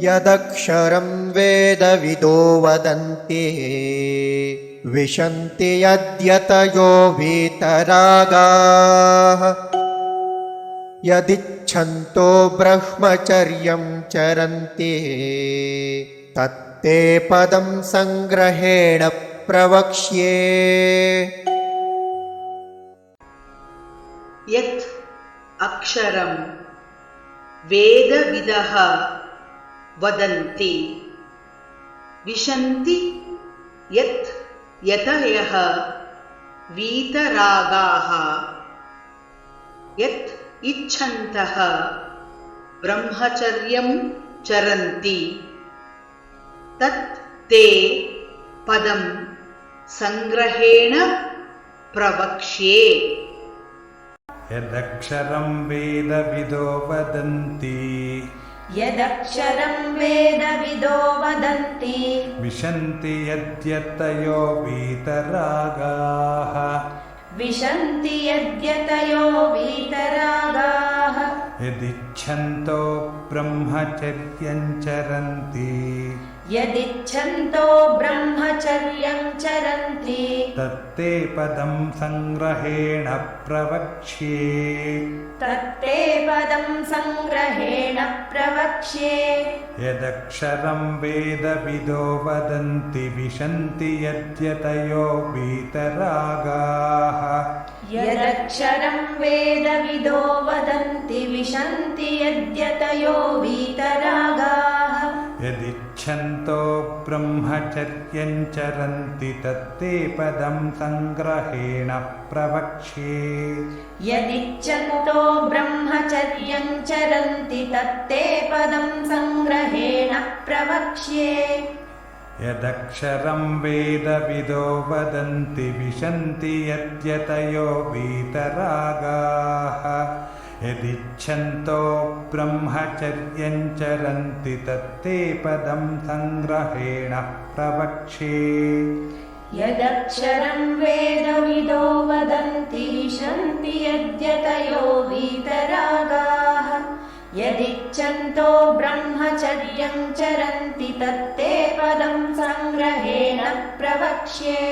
यदक्षरं वेदविदो वदन्ति। विशन्ति यद्यतयो वीतरागाः। यदिच्छन्तो ब्रह्मचर्यं चरन्ति। तत्ते पदं सङ्ग्रहेण प्रवक्ष्ये। यत् अक्षरं वेदविदः वदन्ति। विशन्ति यत् यतयः वीतरागाः। यत् इच्छन्तः ब्रह्मचर्यं चरन्ति। तत् ते पदं सङ्ग्रहेण प्रवक्ष्ये। यदक्षरं वेदविदो वदन्ति यदक्षरं वेदविदो वदन्ति। विशन्ति यद्यतयो वीतरागाः। विशन्ति यद्यतयो वीतरागाः। यदिच्छन्तो ब्रह्मचर्यं चरन्ति। यदिच्छन्तो ब्रह्मचर्यं चरन्ति। तत्ते पदं सङ्ग्रहेण प्रवक्ष्ये। तत्ते पदं सङ्ग्रहेण प्रवक्ष्ये। यदक्षरं वेदविदो वदन्ति विशन्ति यद्यतयो वीतरागाः यदक्षरं वेदविदो वदन्ति विशन्ति यद्यतयो वीतरागाः यदिच्छन्तो ब्रह्मचर्यं चरन्ति तत्ते पदं सङ्ग्रहेण प्रवक्ष्ये। यदिच्छन्तो ब्रह्मचर्यं चरन्ति तत्ते पदं सङ्ग्रहेण प्रवक्ष्ये। यदक्षरं वेदविदो वदन्ति विशन्ति यद्यतयो वीतरागाः यदिच्छन्तो ब्रह्मचर्यं चरन्ति तत्ते पदं सङ्ग्रहेण प्रवक्ष्ये यदक्षरं वेदविदो वदन्ति विशन्ति यद्यतयो वीतरागाः यदिच्छन्तो ब्रह्मचर्यं चरन्ति तत्ते पदं सङ्ग्रहेण प्रवक्ष्ये